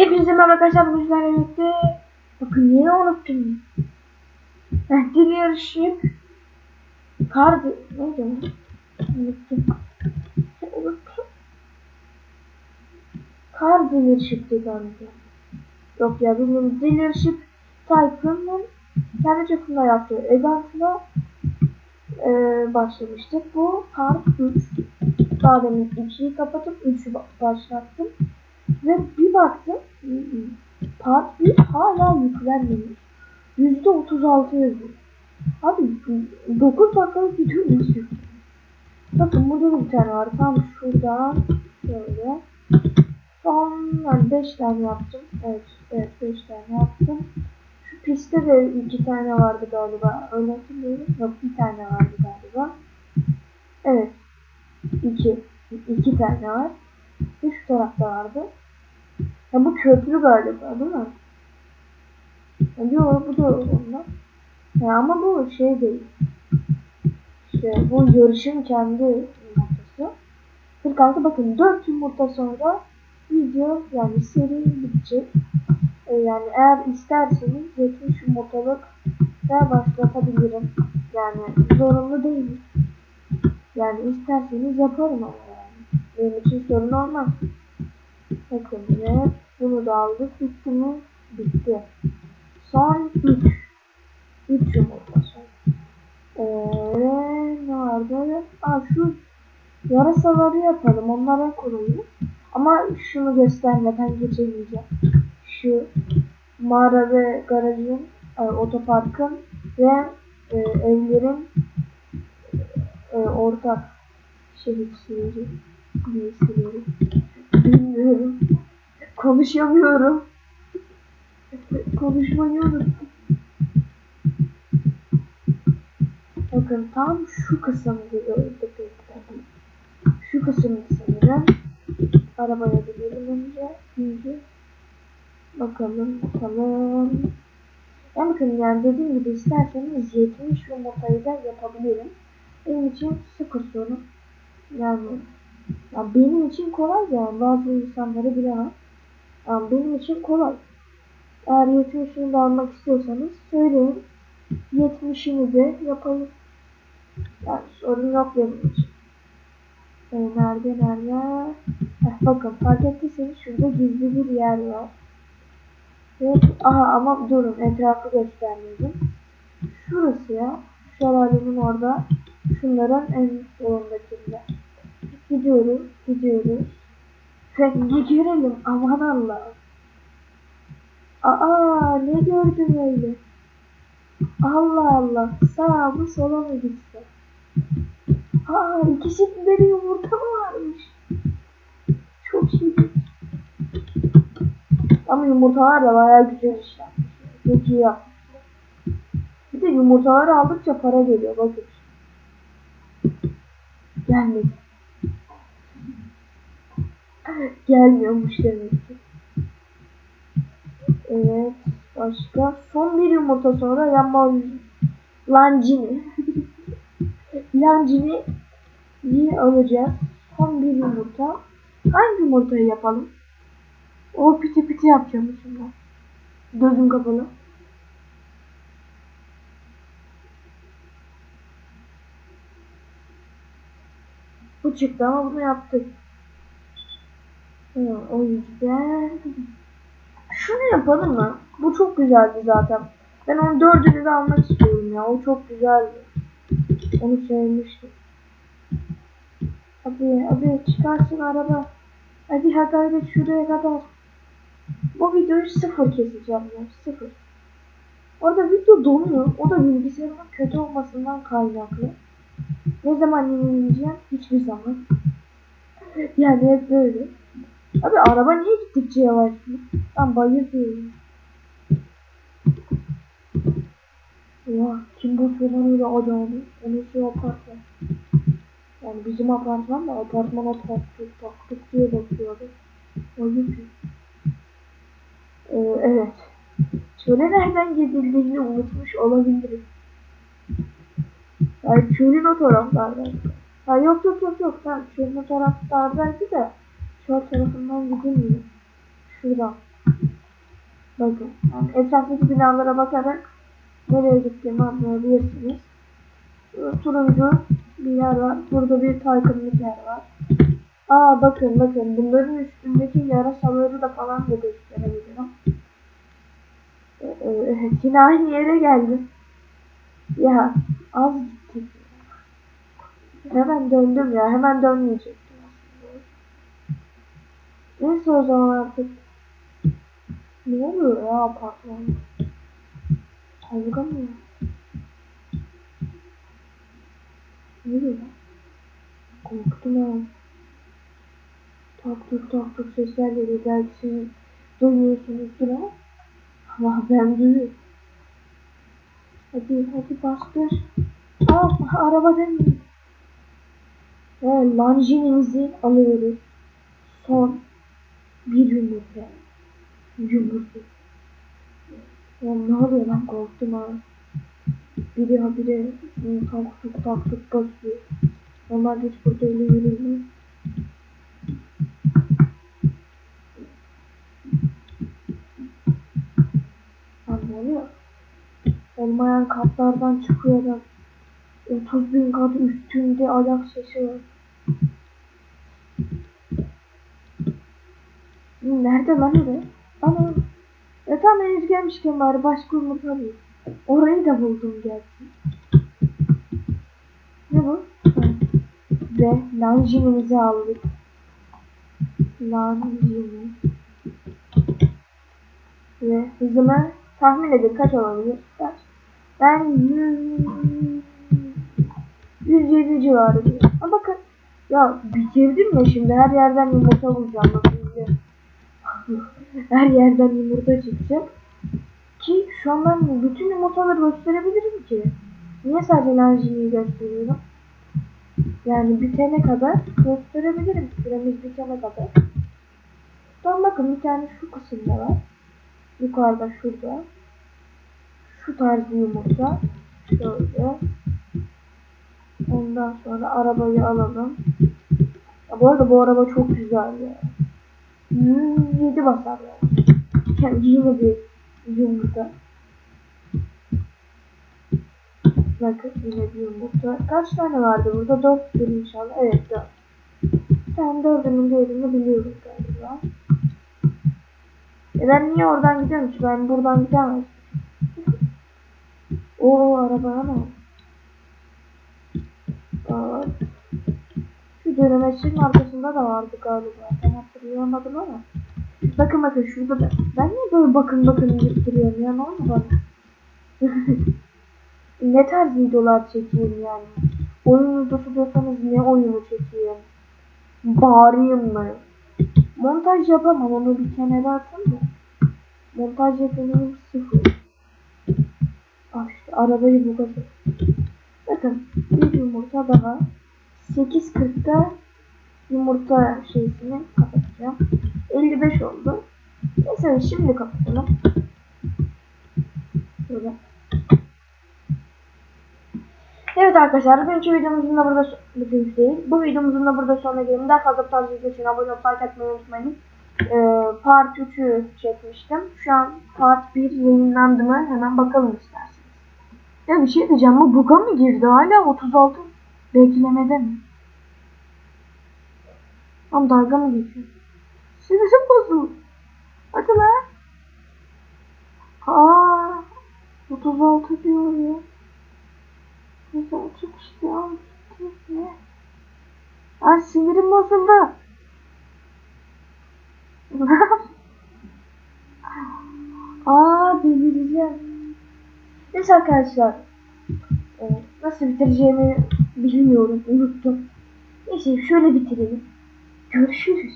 Hepinize merhaba arkadaşlar bugün sizlerle birlikte Bakın yine unuttum Heh, dil yarışı Kar Neydi? Unuttum Unuttum Kar dil yarışı galiba Yok ya bilmiyorum dil yarışı Tycoon'un kendi çapında yaptığı eventine e, başlamıştık. Bu part 3. Daha demin 2'yi kapatıp 3'ü başlattım. Ve bir baktım part 1 hala yüklenmemiş. %36 yazıyor. Abi 9 dakikalık video yükleniyor? Bakın burada da bir tane var. Tam şuradan şöyle. Son yani 5 tane yaptım. Evet, evet 5 tane yaptım. Şu pistte de 2 tane vardı galiba. Öyle hatırlıyorum. Yok bir tane vardı galiba. Evet. 2. 2 tane var. Ve şu tarafta vardı. Ya bu köprü galiba değil mi? Yok bu da ondan. Ya ama bu şey değil. İşte bu yarışın kendi yumurtası. 46 bakın 4 yumurta sonra video yani seri bitecek. Ee, yani eğer isterseniz 70 yumurtalık da başlatabilirim. Yani zorunlu değil. Yani isterseniz yaparım ama yani. Benim için sorun olmaz. Bakın ve bunu da aldık. Bitti mi? Bitti. Son 3. 3 yumurta son. Eee ne vardı? Aa şu yarasaları yapalım. Onlara koyayım. Ama şunu göstermeden geçemeyeceğim. Şu mağara ve garajın, e, otoparkın ve e, evlerin e, ortak şehircileri. Bilmiyorum. Konuşamıyorum. Konuşmayı. Bakın tam şu gördük. Şu kısımda sanırım. Arabaya gidelim önce. Önce. Bakalım bakalım. Ya bakın yani dediğim gibi isterseniz 70 yumurtayı da yapabilirim. Benim için sıfır sorun. Yani ya benim için kolay yani bazı insanları bilemem. Yani benim için kolay. Eğer 70'ini de almak istiyorsanız söyleyin. 70'ini de yapayım. Yani sorun yok benim için. Ee, nerede nerede? Heh, bakın fark ettiyseniz şurada gizli bir yer var. Ve, aha ama durun etrafı göstermedim. Şurası ya. Şelalenin orada. Şunların en solundakinde. Gidiyoruz, gidiyoruz. Rengi görelim, aman Allah. Aa, ne gördüm öyle? Allah Allah, sağa mı sola mı gitse? Aa, ikisinde de yumurta mı varmış? Çok iyi. Ama yumurtalar da bayağı güzel işlenmiş. Çok iyi yapmışlar. Bir de yumurtaları aldıkça para geliyor, bakın. Gelmedi. Gelmiyormuş demek ki. Evet. Başka. Son bir yumurta sonra yanma lancini. lancini iyi alacağız. Son bir yumurta. Hangi yumurtayı yapalım? O piti piti yapacağım şimdi. Gözüm kapalı. Bu çıktı ama bunu yaptık. O yüzden şunu yapalım mı? Bu çok güzeldi zaten. Ben onun dördünü de almak istiyorum ya. O çok güzeldi. Onu sevmiştim. Abi abi çıkarsın araba. Hadi ha gayret şuraya kadar. Bu videoyu sıfır keseceğim ya. Sıfır. Orada video donuyor. O da bilgisayarımın kötü olmasından kaynaklı. Ne zaman yenileyeceğim? Hiçbir zaman. yani hep böyle. Abi araba niye gittikçe yavaşlıyor? Ben bayılıyorum. Ya kim bu falan öyle adamı? Onu şey apartman. Yani bizim apartman da apartmana taktık taktık diye bakıyordu. Ayıp. Ee, evet. Şöyle nereden gidildiğini unutmuş olabilirim. Yani çölün o taraflardaydı. Ha yok yok yok yok. Tamam çölün o taraflardaydı da Şort tarafından gidilmiyor. Şuradan. Bakın. Yani etraftaki binalara bakarak nereye gittiğimi anlayabilirsiniz. Turuncu bir yer var. Burada bir taykınlık yer var. Aa bakın bakın bunların üstündeki yarasaları da falan da gösterebilirim. Ee, e, Evet yine aynı yere geldim. Ya az gittik. Hemen döndüm ya hemen dönmeyecektim aslında. Neyse o zaman artık. Ne oluyor ya apartman? Kavga mı? Ne oluyor? Korktum ha. Tak tuk tak tuk sesler geliyor. Belki siz duymuyorsunuzdur ama. Ama ben duyuyorum. Hadi hadi bastır. Aa araba dönmüyor. Ve lanjinimizi alıyoruz. Son bir yumurta. Yumurta. Ya ne oluyor lan korktum ha. Biri ha biri tak tuk tak tuk basıyor. Normalde hiç burada öyle ne oluyor? Olmayan katlardan çıkıyor da 30 bin kat üstünde ayak sesi var. Nerede lan öyle? Ana. E tamam henüz gelmişken bari başka umut arayayım. Orayı da buldum gerçi. Ne bu? Ha. Ve lanjinimizi aldık. Lanjini. Ve hızımı tahmin edin kaç olabilir? Kaç? Ben 100... 107 civarı. Ama bakın ya bitirdim ya şimdi her yerden yumurta bulacağım. her yerden yumurta çıkacak. Ki şu an ben bütün yumurtaları gösterebilirim ki. Niye sadece lanjiniyi gösteriyorum? Yani bitene kadar gösterebilirim. Süremiz bitene kadar. Tamam bakın bir tane şu kısımda var. Yukarıda şurada. Şu tarz yumurta. Şöyle. Ondan sonra arabayı alalım. Ya bu arada bu araba çok güzel ya. 107 basar yani. Yani yine bir yumurta. Bakın yine bir yumurta. Kaç tane vardı burada? 4 bir inşallah. Evet 4. Ben dördünün değerini biliyorum galiba. E ben niye oradan gidiyorum ki? Ben buradan gidemez. Oo arabaya ne oldu? Aa, dönemeçin arkasında da vardı galiba. Ben hatırlayamadım ama. Bakın bakın şurada da. Ben niye böyle bakın bakın gittiriyorum ya ne oldu bana? ne tarz videolar çekeyim yani? Oyun videosu diyorsanız ne oyunu çekeyim? Bağırayım mı? Montaj yapamam onu bir kenara atın da. Montaj yeteneğim sıfır. Ah işte arabayı bu kadar. Bakın bir yumurta daha. 8.40'da yumurta şeysini kapatacağım. 55 oldu. Neyse şimdi kapatalım. Böyle. Evet arkadaşlar bugünkü videomuzun da burada bugün değil. Bu videomuzun da burada sonuna gelelim. Daha fazla tarz video için abone olup like atmayı unutmayın. Ee, part 3'ü çekmiştim. Şu an part 1 yayınlandı mı? Hemen bakalım isterseniz. Ya bir şey diyeceğim bu buga mı girdi? Hala 36 beklemede mi? Ama dalga mı geçiyor? Sinirim bozuldu. Hadi lan. Aa, 36 diyor ya. Güzel çıkıştı. Ne? Ay sinirim bozuldu. Aa delireceğim. Neyse arkadaşlar. Nasıl bitireceğimi bilmiyorum. Unuttum. Neyse şöyle bitirelim. Görüşürüz.